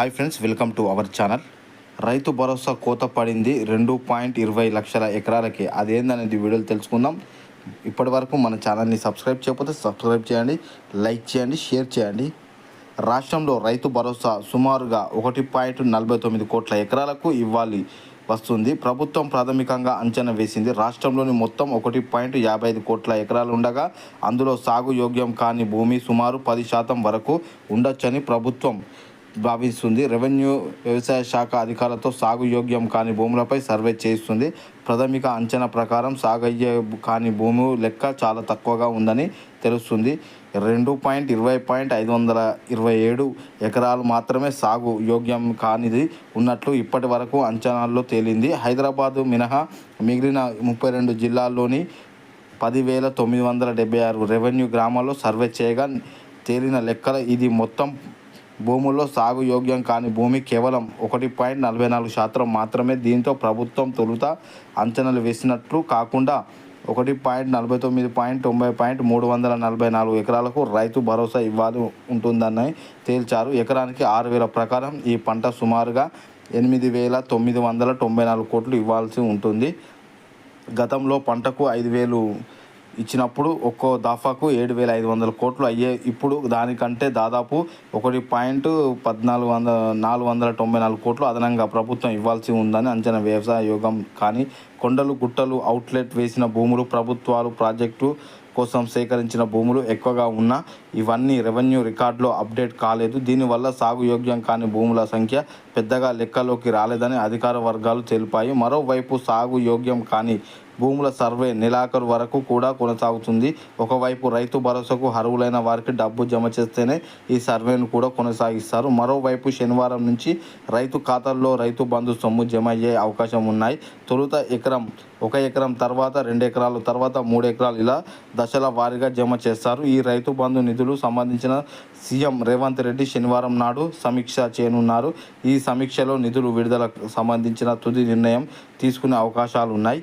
Hi friends welcome to our channel. Rythu Bharosa కోత పడింది రెండు పాయింట్ ఇరవై లక్షల ఎకరాలకి. అదేందనేది వీడియోలు తెలుసుకుందాం. ఇప్పటి వరకు మన ఛానల్ని సబ్స్క్రైబ్ చేయకపోతే సబ్స్క్రైబ్ చేయండి లైక్ చేయండి షేర్ చేయండి. రాష్ట్రంలో రైతు భరోసా సుమారుగా ఒకటి పాయింట్ నలభై తొమ్మిది కోట్ల ఎకరాలకు ఇవ్వాలి వస్తుంది. ప్రభుత్వం ప్రాథమికంగా అంచనా వేసింది. రాష్ట్రంలోని మొత్తం ఒకటి పాయింట్ యాభై ఐదు కోట్ల ఎకరాలు ఉండగా అందులో సాగు యోగ్యం కాని భూమి సుమారు పది శాతం వరకు ఉండొచ్చని ప్రభుత్వం భావిస్తుంది. రెవెన్యూ వ్యవసాయ శాఖ అధికారులతో సాగు యోగ్యం కాని భూములపై సర్వే చేయిస్తుంది. ప్రాథమిక అంచనా ప్రకారం సాగు అయ్యే కాని భూమి లెక్క చాలా తక్కువగా ఉందని తెలుస్తుంది. రెండు పాయింట్ ఇరవై పాయింట్ ఐదు వందల ఇరవై ఏడు ఎకరాలు మాత్రమే సాగు యోగ్యం కానిది ఉన్నట్లు ఇప్పటి వరకు అంచనాల్లో తేలింది. హైదరాబాదు మినహా మిగిలిన ముప్పై రెండు జిల్లాల్లోని పదివేల తొమ్మిది వందల డెబ్బై ఆరు రెవెన్యూ గ్రామాల్లో సర్వే చేయగా తేలిన లెక్కల ఇది మొత్తం భూముల్లో సాగు యోగ్యం కాని భూమి కేవలం ఒకటి పాయింట్ నలభై నాలుగు శాతం మాత్రమే దీంతో ప్రభుత్వం తొలుత అంచనాలు వేసినట్లు కాకుండా ఒకటి పాయింట్ నలభై తొమ్మిది పాయింట్ తొంభై పాయింట్ మూడు వందల నలభై నాలుగు ఎకరాలకు రైతు భరోసా ఇవ్వాలి ఉంటుందని తేల్చారు. ఎకరానికి ఆరు వేల ప్రకారం ఈ పంట సుమారుగా ఎనిమిది వేల తొమ్మిది వందల తొంభై నాలుగు కోట్లు ఇవ్వాల్సి ఉంటుంది. గతంలో పంటకు ఐదు వేలు ఇచ్చినప్పుడు ఒక్కో దఫాకు ఏడు వేల ఐదు వందల కోట్లు అయ్యే ఇప్పుడు దానికంటే దాదాపు ఒకటి పాయింట్ పద్నాలుగు వందల నాలుగు వందల తొంభై నాలుగు కోట్లు అదనంగా ప్రభుత్వం ఇవ్వాల్సి ఉందని అంచనా వ్యవసాయ యోగం కానీ కొండలు గుట్టలు అవుట్లెట్ వేసిన భూములు ప్రభుత్వాలు ప్రాజెక్టు కోసం సేకరించిన భూములు ఎక్కువగా ఉన్నా ఇవన్నీ రెవెన్యూ రికార్డులో అప్డేట్ కాలేదు. దీనివల్ల సాగు యోగ్యం కాని భూముల సంఖ్య పెద్దగా లెక్కలోకి రాలేదని అధికార వర్గాలు తెలిపాయి. మరోవైపు సాగు యోగ్యం కాని భూముల సర్వే నెలాఖరు వరకు కూడా కొనసాగుతుంది. ఒకవైపు రైతు భరోసాకు అర్హులైన వారికి డబ్బు జమ చేస్తేనే ఈ సర్వేను కూడా కొనసాగిస్తారు. మరోవైపు శనివారం నుంచి రైతు ఖాతాల్లో రైతు బంధు సొమ్ము జమ అయ్యే అవకాశం ఉన్నాయి. తొలుత ఎకరం ఒక ఎకరం తర్వాత రెండు ఎకరాలు తర్వాత మూడు ఎకరాలు ఇలా దశల వారీగా జమ చేస్తారు. ఈ రైతు బంధు నిధులు సంబంధించిన సీఎం రేవంత్ రెడ్డి శనివారం నాడు సమీక్ష చేయనున్నారు. ఈ సమీక్షలో నిధులు విడుదలకు సంబంధించిన తుది నిర్ణయం తీసుకునే అవకాశాలు ఉన్నాయి